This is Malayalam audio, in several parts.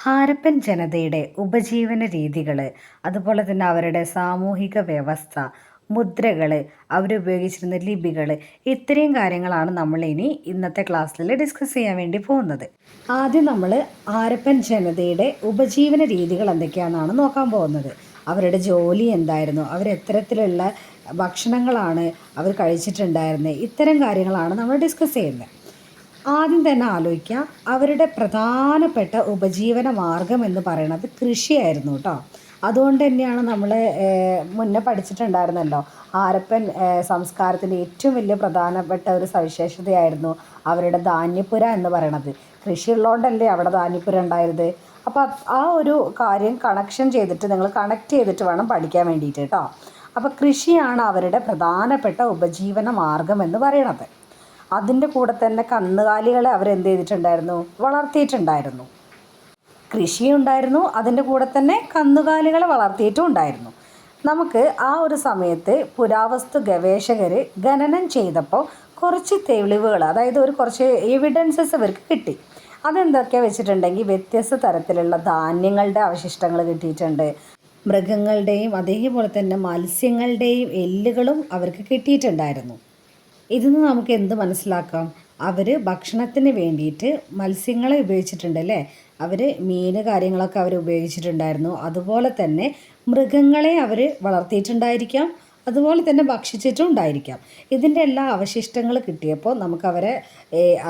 ഹാരപ്പൻ ജനതയുടെ ഉപജീവന രീതികൾ അതുപോലെ തന്നെ അവരുടെ സാമൂഹിക വ്യവസ്ഥ മുദ്രകൾ അവരുപയോഗിച്ചിരുന്ന ലിപികൾ ഇത്രയും കാര്യങ്ങളാണ് നമ്മൾ ഇനി ഇന്നത്തെ ക്ലാസ്സിൽ ഡിസ്കസ് ചെയ്യാൻ വേണ്ടി പോകുന്നത്. ആദ്യം നമ്മൾ ആരപ്പൻ ജനതയുടെ ഉപജീവന രീതികൾ എന്തൊക്കെയാണെന്നാണ് നോക്കാൻ പോകുന്നത്. അവരുടെ ജോലി എന്തായിരുന്നു? അവർ എത്തരത്തിലുള്ള ഭക്ഷണങ്ങളാണ് അവർ കഴിച്ചിട്ടുണ്ടായിരുന്നത് ഇത്തരം കാര്യങ്ങളാണ് നമ്മൾ ഡിസ്കസ് ചെയ്യുന്നത് ആദ്യം തന്നെ ആലോചിക്കുക. അവരുടെ പ്രധാനപ്പെട്ട ഉപജീവന മാർഗം എന്ന് പറയുന്നത് കൃഷിയായിരുന്നു കേട്ടോ അതുകൊണ്ട് തന്നെയാണ് നമ്മൾ മുന്നേ പഠിച്ചിട്ടുണ്ടായിരുന്നല്ലോ. ആരപ്പൻ സംസ്കാരത്തിന്റെ ഏറ്റവും വലിയ പ്രധാനപ്പെട്ട ഒരു സവിശേഷതയായിരുന്നു അവരുടെ ധാന്യപ്പുര എന്ന് പറയണത്. കൃഷി ഉള്ളതുകൊണ്ടല്ലേ അവിടെ ധാന്യപ്പുര ഉണ്ടായത്? അപ്പോൾ ആ ഒരു കാര്യം കണക്ഷൻ ചെയ്തിട്ട് നിങ്ങൾ കണക്ട് ചെയ്തിട്ട് വേണം പഠിക്കാൻ വേണ്ടിയിട്ട് കേട്ടോ അപ്പോൾ കൃഷിയാണ് അവരുടെ പ്രധാനപ്പെട്ട ഉപജീവന മാർഗം എന്ന് പറയണത്. അതിന്റെ കൂടെ തന്നെ കന്നുകാലികളെ അവരെന്ത് ചെയ്തിട്ടുണ്ടായിരുന്നു? വളർത്തിയിട്ടുണ്ടായിരുന്നു. കൃഷിയുണ്ടായിരുന്നു അതിന്റെ കൂടെ തന്നെ കന്നുകാലികളെ വളർത്തിയിട്ടും ഉണ്ടായിരുന്നു. നമുക്ക് ആ ഒരു സമയത്ത് പുരാവസ്തു ഗവേഷകർ ഖനനം ചെയ്തപ്പോൾ കുറച്ച് തെളിവുകൾ അതായത് ഒരു കുറച്ച് എവിഡൻസസ് അവർക്ക് കിട്ടി. അതെന്തൊക്കെ വെച്ചിട്ടുണ്ടെങ്കിൽ വ്യത്യസ്ത തരത്തിലുള്ള ധാന്യങ്ങളുടെ അവശിഷ്ടങ്ങൾ കിട്ടിയിട്ടുണ്ട്. മൃഗങ്ങളുടെയും അതേപോലെ തന്നെ മത്സ്യങ്ങളുടെയും എല്ലുകളും അവർക്ക് കിട്ടിയിട്ടുണ്ടായിരുന്നു. ഇതിൽ നിന്ന് നമുക്ക് എന്ത് മനസ്സിലാക്കാം? അവർ ഭക്ഷണത്തിന് വേണ്ടിയിട്ട് മത്സ്യങ്ങളെ ഉപയോഗിച്ചിട്ടുണ്ട് അല്ലേ? അവർ മീൻ കാര്യങ്ങളൊക്കെ അവർ ഉപയോഗിച്ചിട്ടുണ്ടായിരുന്നു. അതുപോലെ തന്നെ മൃഗങ്ങളെ അവർ വളർത്തിയിട്ടുണ്ടായിരിക്കാം. അതുപോലെ തന്നെ ഭക്ഷിച്ചിട്ടും ഉണ്ടായിരിക്കാം. ഇതിന്റെ എല്ലാ അവശിഷ്ടങ്ങൾ കിട്ടിയപ്പോൾ നമുക്ക് അവരെ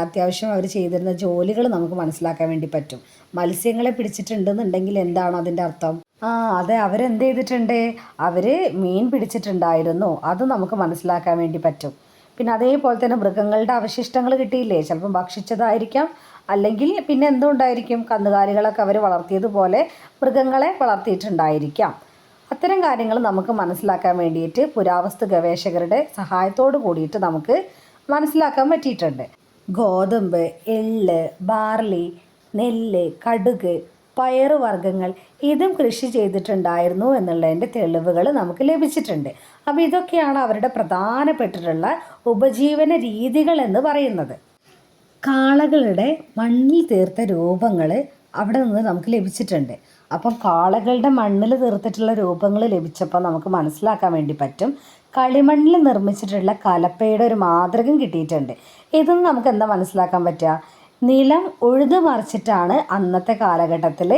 അത്യാവശ്യം അവർ ചെയ്തിരുന്ന ജോലികൾ നമുക്ക് മനസ്സിലാക്കാൻ വേണ്ടി പറ്റും. മത്സ്യങ്ങളെ പിടിച്ചിട്ടുണ്ടെന്നുണ്ടെങ്കിൽ എന്താണ് അതിന്റെ അർത്ഥം? ആ അതെ അവരെന്ത് ചെയ്തിട്ടുണ്ട്? അവർ മീൻ പിടിച്ചിട്ടുണ്ടായിരുന്നു. അത് നമുക്ക് മനസ്സിലാക്കാൻ വേണ്ടി പറ്റും. പിന്നെ അതേപോലെ തന്നെ മൃഗങ്ങളുടെ അവശിഷ്ടങ്ങൾ കിട്ടിയില്ലേ? ചിലപ്പം ഭക്ഷിച്ചതായിരിക്കാം. അല്ലെങ്കിൽ പിന്നെ എന്തുകൊണ്ടായിരിക്കും കന്നുകാലികളൊക്കെ അവർ വളർത്തിയതുപോലെ മൃഗങ്ങളെ വളർത്തിയിട്ടുണ്ടായിരിക്കാം. അത്തരം കാര്യങ്ങൾ നമുക്ക് മനസ്സിലാക്കാൻ വേണ്ടിയിട്ട് പുരാവസ്തു ഗവേഷകരുടെ സഹായത്തോട് കൂടിയിട്ട് നമുക്ക് മനസ്സിലാക്കാൻ പറ്റിയിട്ടുണ്ട്. ഗോതമ്പ് എള്ള് ബാർലി നെല്ല് കടുക് പയറുവർഗങ്ങൾ ഇതും കൃഷി ചെയ്തിട്ടുണ്ടായിരുന്നു എന്നുള്ളതിന്റെ തെളിവുകൾ നമുക്ക് ലഭിച്ചിട്ടുണ്ട്. അപ്പോൾ ഇതൊക്കെയാണ് അവരുടെ പ്രധാനപ്പെട്ടിട്ടുള്ള ഉപജീവന രീതികൾ എന്ന് പറയുന്നത്. കാളകളുടെ മണ്ണിൽ തീർത്ത രൂപങ്ങൾ അവിടെ നിന്ന് നമുക്ക് ലഭിച്ചിട്ടുണ്ട്. അപ്പം കാളകളുടെ മണ്ണിൽ തീർത്തിട്ടുള്ള രൂപങ്ങൾ ലഭിച്ചപ്പോൾ നമുക്ക് മനസ്സിലാക്കാൻ വേണ്ടി പറ്റും. കളിമണ്ണിൽ നിർമ്മിച്ചിട്ടുള്ള കലപ്പയുടെ ഒരു മാതൃകം കിട്ടിയിട്ടുണ്ട്. ഇതൊന്നും നമുക്ക് എന്താ മനസ്സിലാക്കാൻ പറ്റുക? നിലം ഉഴുതു മറിച്ചിട്ടാണ് അന്നത്തെ കാലഘട്ടത്തിൽ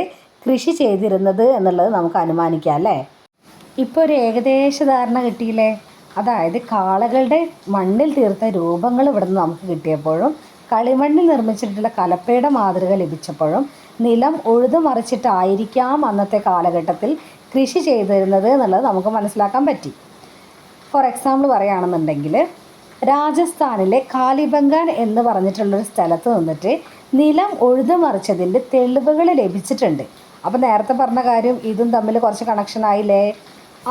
കൃഷി ചെയ്തിരുന്നത് എന്നുള്ളത് നമുക്ക് അനുമാനിക്കാം അല്ലേ? ഇപ്പോൾ ഒരു ഏകദേശ ധാരണ കിട്ടിയില്ലേ? അതായത് കാളകളുടെ മണ്ണിൽ തീർത്ത രൂപങ്ങൾ ഇവിടെ നിന്ന് നമുക്ക് കിട്ടിയപ്പോഴും കളിമണ്ണിൽ നിർമ്മിച്ചിട്ടുള്ള കലപ്പയുടെ മാതൃക ലഭിച്ചപ്പോഴും നിലം ഉഴുതു മറിച്ചിട്ടായിരിക്കാം അന്നത്തെ കാലഘട്ടത്തിൽ കൃഷി ചെയ്തിരുന്നത് എന്നുള്ളത് നമുക്ക് മനസ്സിലാക്കാൻ പറ്റി. ഫോർ എക്സാമ്പിൾ പറയുകയാണെന്നുണ്ടെങ്കിൽ രാജസ്ഥാനിലെ കാലിബംഗാൻ എന്ന് പറഞ്ഞിട്ടുള്ളൊരു സ്ഥലത്ത് നിന്നിട്ട് നിലം ഉഴുതു മറിച്ചതിന്റെ തെളിവുകൾ ലഭിച്ചിട്ടുണ്ട്. അപ്പോൾ നേരത്തെ പറഞ്ഞ കാര്യം ഇതും തമ്മിൽ കുറച്ച് കണക്ഷൻ ആയില്ലേ?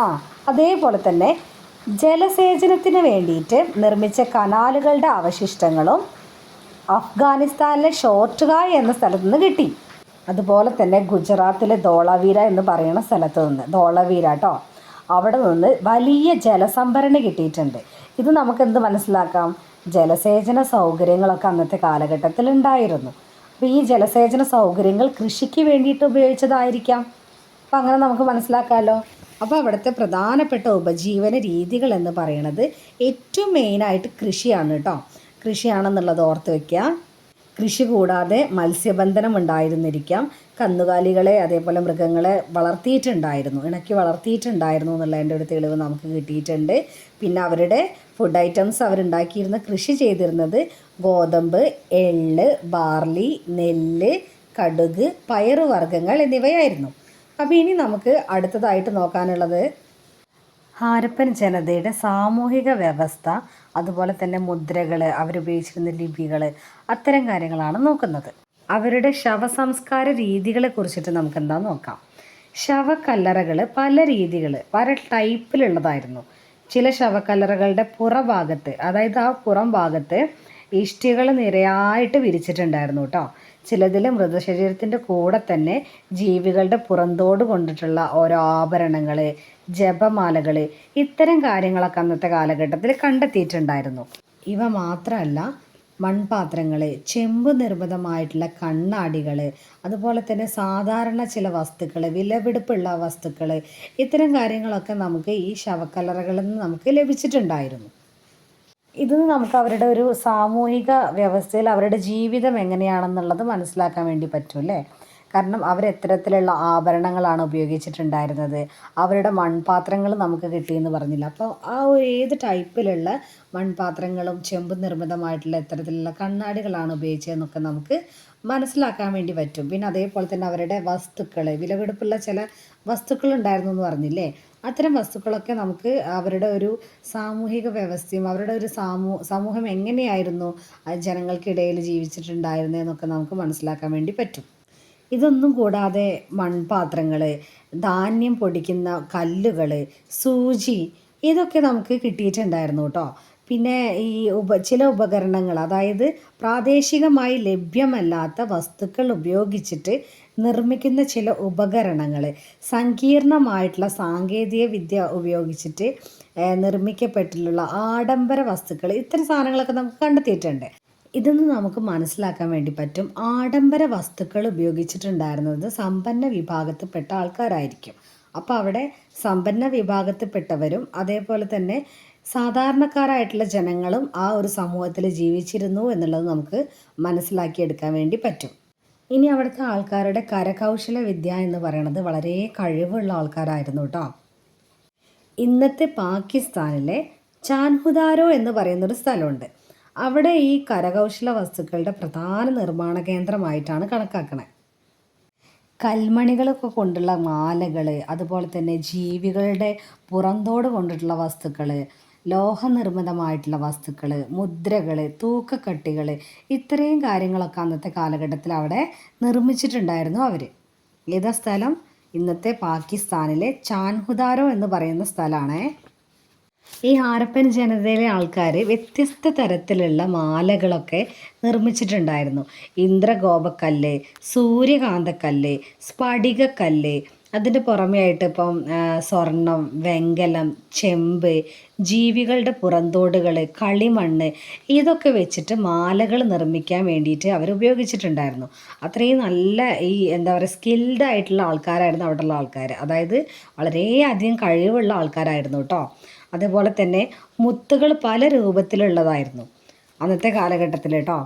ആ അതേപോലെ തന്നെ ജലസേചനത്തിന് വേണ്ടിയിട്ട് നിർമ്മിച്ച കനാലുകളുടെ അവശിഷ്ടങ്ങളും അഫ്ഗാനിസ്ഥാനിലെ ഷോർട്ട്ഗായ് എന്ന സ്ഥലത്ത് നിന്ന് കിട്ടി. അതുപോലെ തന്നെ ഗുജറാത്തിലെ ധോളവീര എന്ന് പറയുന്ന സ്ഥലത്ത് നിന്ന് ധോളവീര കേട്ടോ അവിടെ നിന്ന് വലിയ ജലസംഭരണി കിട്ടിയിട്ടുണ്ട്. ഇത് നമുക്ക് എന്ത് മനസ്സിലാക്കാം? ജലസേചന സൗകര്യങ്ങളൊക്കെ അന്നത്തെ കാലഘട്ടത്തിൽ ഉണ്ടായിരുന്നു അപ്പോൾ ഈ ജലസേചന സൗകര്യങ്ങൾ കൃഷിക്ക് വേണ്ടിയിട്ട് ഉപയോഗിച്ചതായിരിക്കാം. അപ്പം അങ്ങനെ നമുക്ക് മനസ്സിലാക്കാമല്ലോ അപ്പോൾ അവിടുത്തെ പ്രധാനപ്പെട്ട ഉപജീവന രീതികൾ എന്ന് പറയുന്നത് ഏറ്റവും മെയിനായിട്ട് കൃഷിയാണ് കേട്ടോ കൃഷിയാണെന്നുള്ളത് ഓർത്ത് വയ്ക്കുക കൃഷി കൂടാതെ മത്സ്യബന്ധനം ഉണ്ടായിരുന്നിരിക്കാം. കന്നുകാലികളെ അതേപോലെ മൃഗങ്ങളെ വളർത്തിയിട്ടുണ്ടായിരുന്നു. ഇണക്കി വളർത്തിയിട്ടുണ്ടായിരുന്നു എന്നുള്ളതിന്റെ ഒരു തെളിവ് നമുക്ക് കിട്ടിയിട്ടുണ്ട്. പിന്നെ അവരുടെ ഫുഡ് ഐറ്റംസ് അവരുണ്ടാക്കിയിരുന്ന കൃഷി ചെയ്തിരുന്നത് ഗോതമ്പ് എള്ള് ബാർലി നെല്ല് കടുക് പയറുവർഗങ്ങൾ എന്നിവയായിരുന്നു. അപ്പോൾ ഇനി നമുക്ക് അടുത്തതായിട്ട് നോക്കാനുള്ളത് ഹാരപ്പൻ ജനതയുടെ സാമൂഹിക വ്യവസ്ഥ അതുപോലെ തന്നെ മുദ്രകൾ അവരുപയോഗിച്ചിരുന്ന ലിപികൾ അത്തരം കാര്യങ്ങളാണ് നോക്കുന്നത്. അവരുടെ ശവസംസ്കാര രീതികളെ കുറിച്ചിട്ട് നമുക്ക് എന്താ നോക്കാം. ശവക്കല്ലറകൾ പല രീതികൾ പല ടൈപ്പിലുള്ളതായിരുന്നു. ചില ശവക്കല്ലറകളുടെ പുറഭാഗത്ത് അതായത് ആ പുറം ഭാഗത്ത് ഇഷ്ടികൾ നിരയായിട്ട് വിരിച്ചിട്ടുണ്ടായിരുന്നു കേട്ടോ ചിലതിൽ മൃതശരീരത്തിന്റെ കൂടെ തന്നെ ജീവികളുടെ പുറന്തോട് കൊണ്ടിട്ടുള്ള ഓരോ ആഭരണങ്ങൾ ജപമാലകൾ ഇത്തരം കാര്യങ്ങളൊക്കെ അന്നത്തെ കാലഘട്ടത്തിൽ കണ്ടെത്തിയിട്ടുണ്ടായിരുന്നു. ഇവ മാത്രമല്ല മൺപാത്രങ്ങൾ ചെമ്പ് നിർമ്മിതമായിട്ടുള്ള കണ്ണാടികൾ അതുപോലെ തന്നെ സാധാരണ ചില വസ്തുക്കൾ വിലപിടിപ്പുള്ള വസ്തുക്കൾ ഇത്തരം കാര്യങ്ങളൊക്കെ നമുക്ക് ഈ ശവക്കലറകളിൽ നിന്ന് നമുക്ക് ലഭിച്ചിട്ടുണ്ടായിരുന്നു. ഇത് നമുക്ക് അവരുടെ ഒരു സാമൂഹിക വ്യവസ്ഥയിൽ അവരുടെ ജീവിതം എങ്ങനെയാണെന്നുള്ളത് മനസ്സിലാക്കാൻ വേണ്ടി പറ്റും അല്ലേ? കാരണം അവർ എത്തരത്തിലുള്ള ആഭരണങ്ങളാണ് ഉപയോഗിച്ചിട്ടുണ്ടായിരുന്നത്. അവരുടെ മൺപാത്രങ്ങൾ നമുക്ക് കിട്ടിയെന്ന് പറഞ്ഞില്ല. അപ്പോൾ ആ ഒരു ഏത് ടൈപ്പിലുള്ള മൺപാത്രങ്ങളും ചെമ്പ് നിർമ്മിതമായിട്ടുള്ള എത്തരത്തിലുള്ള കണ്ണാടികളാണ് ഉപയോഗിച്ചതെന്നൊക്കെ നമുക്ക് മനസ്സിലാക്കാൻ വേണ്ടി പറ്റും. പിന്നെ അതേപോലെ തന്നെ അവരുടെ വസ്തുക്കൾ വിലപിടിപ്പുള്ള ചില വസ്തുക്കൾ ഉണ്ടായിരുന്നു എന്ന് പറഞ്ഞില്ലേ? അത്തരം വസ്തുക്കളൊക്കെ നമുക്ക് അവരുടെ ഒരു സാമൂഹിക വ്യവസ്ഥയും അവരുടെ ഒരു സാമൂ സമൂഹം എങ്ങനെയായിരുന്നു ജനങ്ങൾക്കിടയിൽ ജീവിച്ചിട്ടുണ്ടായിരുന്നതെന്നൊക്കെ നമുക്ക് മനസ്സിലാക്കാൻ വേണ്ടി പറ്റും. ഇതൊന്നും കൂടാതെ മൺപാത്രങ്ങൾ ധാന്യം പൊടിക്കുന്ന കല്ലുകൾ സൂചി ഇതൊക്കെ നമുക്ക് കിട്ടിയിട്ടുണ്ടായിരുന്നു കേട്ടോ. പിന്നെ ഈ ഉപ ചില ഉപകരണങ്ങൾ അതായത് പ്രാദേശികമായി ലഭ്യമല്ലാത്ത വസ്തുക്കൾ ഉപയോഗിച്ചിട്ട് നിർമ്മിക്കുന്ന ചില ഉപകരണങ്ങൾ സങ്കീർണമായിട്ടുള്ള സാങ്കേതിക വിദ്യ ഉപയോഗിച്ചിട്ട് നിർമ്മിക്കപ്പെട്ടിട്ടുള്ള ആഡംബര വസ്തുക്കൾ ഇത്തരം സാധനങ്ങളൊക്കെ നമുക്ക് കണ്ടെത്തിയിട്ടുണ്ട്. ഇതൊന്ന് നമുക്ക് മനസ്സിലാക്കാൻ വേണ്ടി പറ്റും. ആഡംബര വസ്തുക്കൾ ഉപയോഗിച്ചിട്ടുണ്ടായിരുന്നത് സമ്പന്ന വിഭാഗത്തിൽപ്പെട്ട ആൾക്കാരായിരിക്കും. അപ്പോൾ അവിടെ സമ്പന്ന വിഭാഗത്തിൽപ്പെട്ടവരും അതേപോലെ തന്നെ സാധാരണക്കാരായിട്ടുള്ള ജനങ്ങളും ആ ഒരു സമൂഹത്തിൽ ജീവിച്ചിരുന്നു എന്നുള്ളത് നമുക്ക് മനസ്സിലാക്കിയെടുക്കാൻ വേണ്ടി പറ്റും. ഇനി അവിടുത്തെ ആൾക്കാരുടെ കരകൗശല വിദ്യ എന്ന് പറയുന്നത് വളരെ കഴിവുള്ള ആൾക്കാരായിരുന്നു കേട്ടോ. ഇന്നത്തെ പാകിസ്ഥാനിലെ ചാൻഹുദാരോ എന്ന് പറയുന്നൊരു സ്ഥലമുണ്ട്. അവിടെ ഈ കരകൗശല വസ്തുക്കളുടെ പ്രധാന നിർമ്മാണ കേന്ദ്രമായിട്ടാണ് കണക്കാക്കണേ. കൽമണികളൊക്കെ കൊണ്ടുള്ള മാലകൾ അതുപോലെ തന്നെ ജീവികളുടെ പുറന്തോട് കൊണ്ടിട്ടുള്ള വസ്തുക്കൾ ലോഹനിർമ്മിതമായിട്ടുള്ള വസ്തുക്കൾ മുദ്രകൾ തൂക്കക്കട്ടികൾ ഇത്രയും കാര്യങ്ങളൊക്കെ അന്നത്തെ കാലഘട്ടത്തിൽ അവിടെ നിർമ്മിച്ചിട്ടുണ്ടായിരുന്നു അവർ ഏതാ സ്ഥലം. ഇന്നത്തെ പാകിസ്ഥാനിലെ ചാൻഹുദാരോ എന്ന് പറയുന്ന സ്ഥലമാണേ. ഈ ഹാരപ്പൻ ജനതയിലെ ആൾക്കാർ വ്യത്യസ്ത തരത്തിലുള്ള മാലകളൊക്കെ നിർമ്മിച്ചിട്ടുണ്ടായിരുന്നു. ഇന്ദ്രഗോപക്കല്ല് സൂര്യകാന്തക്കല്ല് സ്ഫടികക്കല്ല് അതിന്റെ പുറമെയായിട്ട് ഇപ്പം സ്വർണം വെങ്കലം ചെമ്പ് ജീവികളുടെ പുറന്തോടുകൾ കളിമണ്ണ് ഇതൊക്കെ വെച്ചിട്ട് മാലകൾ നിർമ്മിക്കാൻ വേണ്ടിയിട്ട് അവർ ഉപയോഗിച്ചിട്ടുണ്ടായിരുന്നു. അത്രയും നല്ല ഈ എന്താ പറയുക സ്കിൽഡ് ആയിട്ടുള്ള ആൾക്കാരായിരുന്നു അവിടെയുള്ള ആൾക്കാർ അതായത് വളരെയധികം കഴിവുള്ള ആൾക്കാരായിരുന്നു കേട്ടോ അതേപോലെ തന്നെ മുത്തുകൾ പല രൂപത്തിലുള്ളതായിരുന്നു. അന്നത്തെ കാലഘട്ടത്തിൽ കേട്ടോ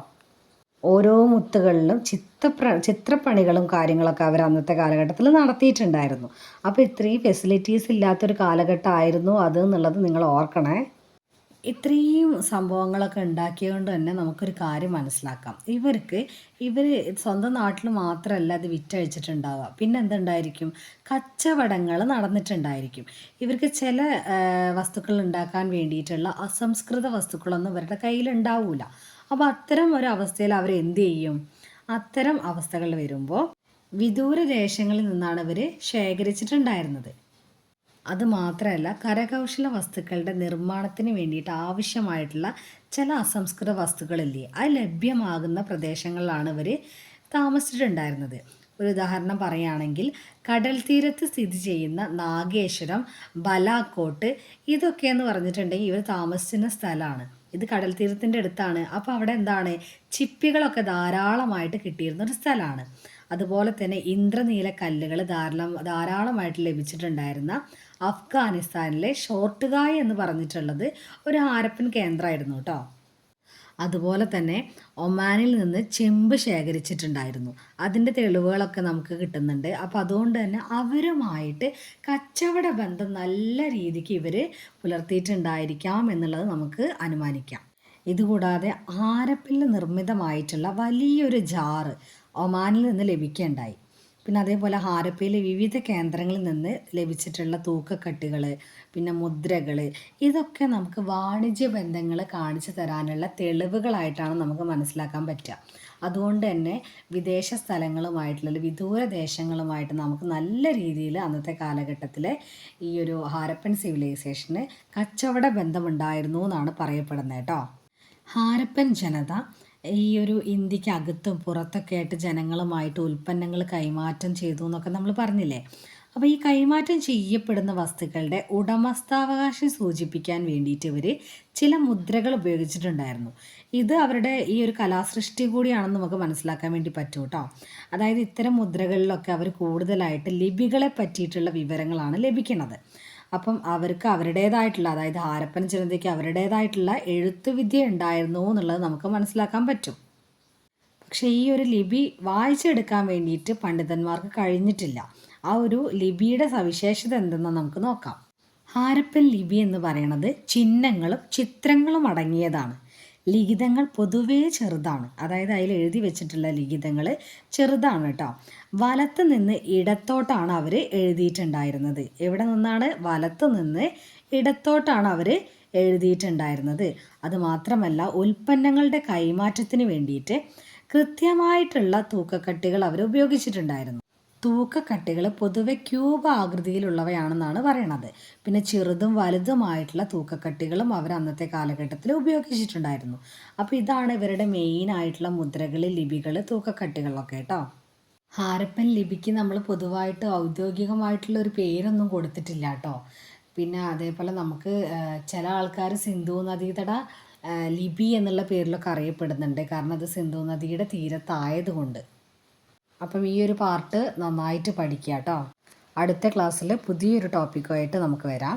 ഓരോ മുത്തുകളിലും ചിത്രപ്ര ചിത്രപ്പണികളും കാര്യങ്ങളൊക്കെ അവർ അന്നത്തെ കാലഘട്ടത്തിൽ നടത്തിയിട്ടുണ്ടായിരുന്നു. അപ്പോൾ ഇത്രയും ഫെസിലിറ്റീസ് ഇല്ലാത്തൊരു കാലഘട്ടമായിരുന്നു അത് എന്നുള്ളത് നിങ്ങൾ ഓർക്കണേ. ഇത്രയും സംഭവങ്ങളൊക്കെ ഉണ്ടാക്കിയതുകൊണ്ട് തന്നെ നമുക്കൊരു കാര്യം മനസ്സിലാക്കാം. ഇവർക്ക് ഇവർ സ്വന്തം നാട്ടിൽ മാത്രമല്ല അത് വിറ്റഴിച്ചിട്ടുണ്ടാവുക. പിന്നെ എന്തുണ്ടായിരിക്കും? കച്ചവടങ്ങൾ നടന്നിട്ടുണ്ടായിരിക്കും. ഇവർക്ക് ചില വസ്തുക്കൾ ഉണ്ടാക്കാൻ വേണ്ടിയിട്ടുള്ള അസംസ്കൃത വസ്തുക്കളൊന്നും ഇവരുടെ കയ്യിൽ ഉണ്ടാവില്ല അപ്പോൾ അത്തരം ഒരു അവസ്ഥയിൽ അവർ എന്ത് ചെയ്യും? അത്തരം അവസ്ഥകൾ വരുമ്പോൾ വിദൂര ദേശങ്ങളിൽ നിന്നാണ് ഇവർ ശേഖരിച്ചിട്ടുണ്ടായിരുന്നത്. അത് മാത്രമല്ല കരകൗശല വസ്തുക്കളുടെ നിർമ്മാണത്തിന് വേണ്ടിയിട്ട് ആവശ്യമായിട്ടുള്ള ചില അസംസ്കൃത വസ്തുക്കളില്ലേ? അത് ലഭ്യമാകുന്ന പ്രദേശങ്ങളിലാണ് ഇവർ താമസിച്ചിട്ടുണ്ടായിരുന്നത്. ഒരു ഉദാഹരണം പറയുകയാണെങ്കിൽ കടൽ തീരത്ത് സ്ഥിതി ചെയ്യുന്ന നാഗേശ്വരം ബലാക്കോട്ട് ഇതൊക്കെ എന്ന് പറഞ്ഞിട്ടുണ്ടെങ്കിൽ ഇവർ താമസിച്ചിരുന്ന സ്ഥലമാണ്. ഇത് കടൽ തീരത്തിന്റെ അടുത്താണ്. അപ്പോൾ അവിടെ എന്താണ്? ചിപ്പികളൊക്കെ ധാരാളമായിട്ട് കിട്ടിയിരുന്ന ഒരു സ്ഥലമാണ്. അതുപോലെ തന്നെ ഇന്ദ്രനീല കല്ലുകൾ ധാരാളം ധാരാളമായിട്ട് ലഭിച്ചിട്ടുണ്ടായിരുന്ന അഫ്ഗാനിസ്ഥാനിലെ ഷോർട്ടുകായ് എന്ന് പറഞ്ഞിട്ടുള്ളത് ഒരു ഹാരപ്പൻ കേന്ദ്രമായിരുന്നു കേട്ടോ. അതുപോലെ തന്നെ ഒമാനിൽ നിന്ന് ചെമ്പ് ശേഖരിച്ചിട്ടുണ്ടായിരുന്നു. അതിന്റെ തെളിവുകളൊക്കെ നമുക്ക് കിട്ടുന്നുണ്ട്. അപ്പോൾ അതുകൊണ്ട് തന്നെ അവരുമായിട്ട് കച്ചവട ബന്ധം നല്ല രീതിക്ക് ഇവർ പുലർത്തിയിട്ടുണ്ടായിരിക്കാം എന്നുള്ളത് നമുക്ക് അനുമാനിക്കാം. ഇതുകൂടാതെ ആരപ്പിൽ നിർമ്മിതമായിട്ടുള്ള വലിയൊരു ജാറ് ഒമാനിൽ നിന്ന് ലഭിക്കുകയുണ്ടായി പിന്നെ അതേപോലെ ഹാരപ്പയിലെ വിവിധ കേന്ദ്രങ്ങളിൽ നിന്ന് ലഭിച്ചിട്ടുള്ള തൂക്കക്കെട്ടുകൾ പിന്നെ മുദ്രകൾ ഇതൊക്കെ നമുക്ക് വാണിജ്യ ബന്ധങ്ങൾ കാണിച്ചു തരാനുള്ള തെളിവുകളായിട്ടാണ് നമുക്ക് മനസ്സിലാക്കാൻ പറ്റുക. അതുകൊണ്ട് തന്നെ വിദേശ സ്ഥലങ്ങളുമായിട്ടുള്ള വിദൂര ദേശങ്ങളുമായിട്ട് നമുക്ക് നല്ല രീതിയിൽ അന്നത്തെ കാലഘട്ടത്തിൽ ഈ ഒരു ഹാരപ്പൻ സിവിലൈസേഷന് കച്ചവട ബന്ധമുണ്ടായിരുന്നു എന്നാണ് പറയപ്പെടുന്നത് കേട്ടോ. ഹാരപ്പൻ ജനത ഈ ഒരു ഇന്ത്യയ്ക്ക് അകത്തും പുറത്തൊക്കെ ആയിട്ട് ജനങ്ങളുമായിട്ട് ഉൽപ്പന്നങ്ങൾ കൈമാറ്റം ചെയ്തു എന്നൊക്കെ നമ്മൾ പറഞ്ഞില്ലേ? അപ്പോൾ ഈ കൈമാറ്റം ചെയ്യപ്പെടുന്ന വസ്തുക്കളുടെ ഉടമസ്ഥാവകാശം സൂചിപ്പിക്കാൻ വേണ്ടിയിട്ട് ഇവർ ചില മുദ്രകൾ ഉപയോഗിച്ചിട്ടുണ്ടായിരുന്നു. ഇത് അവരുടെ ഈ ഒരു കലാസൃഷ്ടി കൂടിയാണെന്ന് നമുക്ക് മനസ്സിലാക്കാൻ വേണ്ടി പറ്റും കേട്ടോ അതായത് ഇത്തരം മുദ്രകളിലൊക്കെ അവർ കൂടുതലായിട്ട് ലിപികളെ പറ്റിയിട്ടുള്ള വിവരങ്ങളാണ് ലഭിക്കുന്നത്. അപ്പം അവർക്ക് അവരുടേതായിട്ടുള്ള അതായത് ഹാരപ്പൻ ജനതയ്ക്ക് അവരുടേതായിട്ടുള്ള എഴുത്ത് വിദ്യ ഉണ്ടായിരുന്നു എന്നുള്ളത് നമുക്ക് മനസ്സിലാക്കാൻ പറ്റും. പക്ഷേ ഈ ഒരു ലിപി വായിച്ചെടുക്കാൻ വേണ്ടിയിട്ട് പണ്ഡിതന്മാർക്ക് കഴിഞ്ഞിട്ടില്ല. ആ ഒരു ലിപിയുടെ സവിശേഷത എന്തെന്ന് നമുക്ക് നോക്കാം. ഹാരപ്പൻ ലിപി എന്ന് പറയുന്നത് ചിഹ്നങ്ങളും ചിത്രങ്ങളും അടങ്ങിയതാണ്. ലിഖിതങ്ങൾ പൊതുവേ ചെറുതാണ്. അതായത് അതിൽ എഴുതി വെച്ചിട്ടുള്ള ലിഖിതങ്ങൾ ചെറുതാണ് കേട്ടോ വലത്ത് നിന്ന് ഇടത്തോട്ടാണ് അവർ എഴുതിയിട്ടുണ്ടായിരുന്നത്. എവിടെ നിന്നാണ്? വലത്ത് നിന്ന് ഇടത്തോട്ടാണ് അവർ എഴുതിയിട്ടുണ്ടായിരുന്നത്. അതുമാത്രമല്ല ഉൽപ്പന്നങ്ങളുടെ കൈമാറ്റത്തിന് വേണ്ടിയിട്ട് കൃത്യമായിട്ടുള്ള തൂക്കക്കട്ടികൾ അവർ ഉപയോഗിച്ചിട്ടുണ്ടായിരുന്നു. തൂക്കക്കട്ടികൾ പൊതുവെ ക്യൂബ് ആകൃതിയിലുള്ളവയാണെന്നാണ് പറയണത്. പിന്നെ ചെറുതും വലുതുമായിട്ടുള്ള തൂക്കക്കട്ടികളും അവർ അന്നത്തെ കാലഘട്ടത്തിൽ ഉപയോഗിച്ചിട്ടുണ്ടായിരുന്നു. അപ്പോൾ ഇതാണ് ഇവരുടെ മെയിൻ ആയിട്ടുള്ള മുദ്രകൾ ലിപികൾ തൂക്കക്കട്ടികളൊക്കെ കേട്ടോ. ഹാരപ്പൻ ലിപിക്ക് നമ്മൾ പൊതുവായിട്ട് ഔദ്യോഗികമായിട്ടുള്ള ഒരു പേരൊന്നും കൊടുത്തിട്ടില്ല കേട്ടോ. പിന്നെ അതേപോലെ നമുക്ക് ചില ആൾക്കാർ സിന്ധു നദീതട ലിപി എന്നുള്ള പേരിലൊക്കെ അറിയപ്പെടുന്നുണ്ട്. കാരണം അത് സിന്ധു നദിയുടെ തീരത്തായതുകൊണ്ട്. അപ്പം ഈ ഒരു പാർട്ട് നന്നായിട്ട് പഠിക്കുക കേട്ടോ. അടുത്ത ക്ലാസ്സിൽ പുതിയൊരു ടോപ്പിക്കുമായിട്ട് നമുക്ക് വരാം.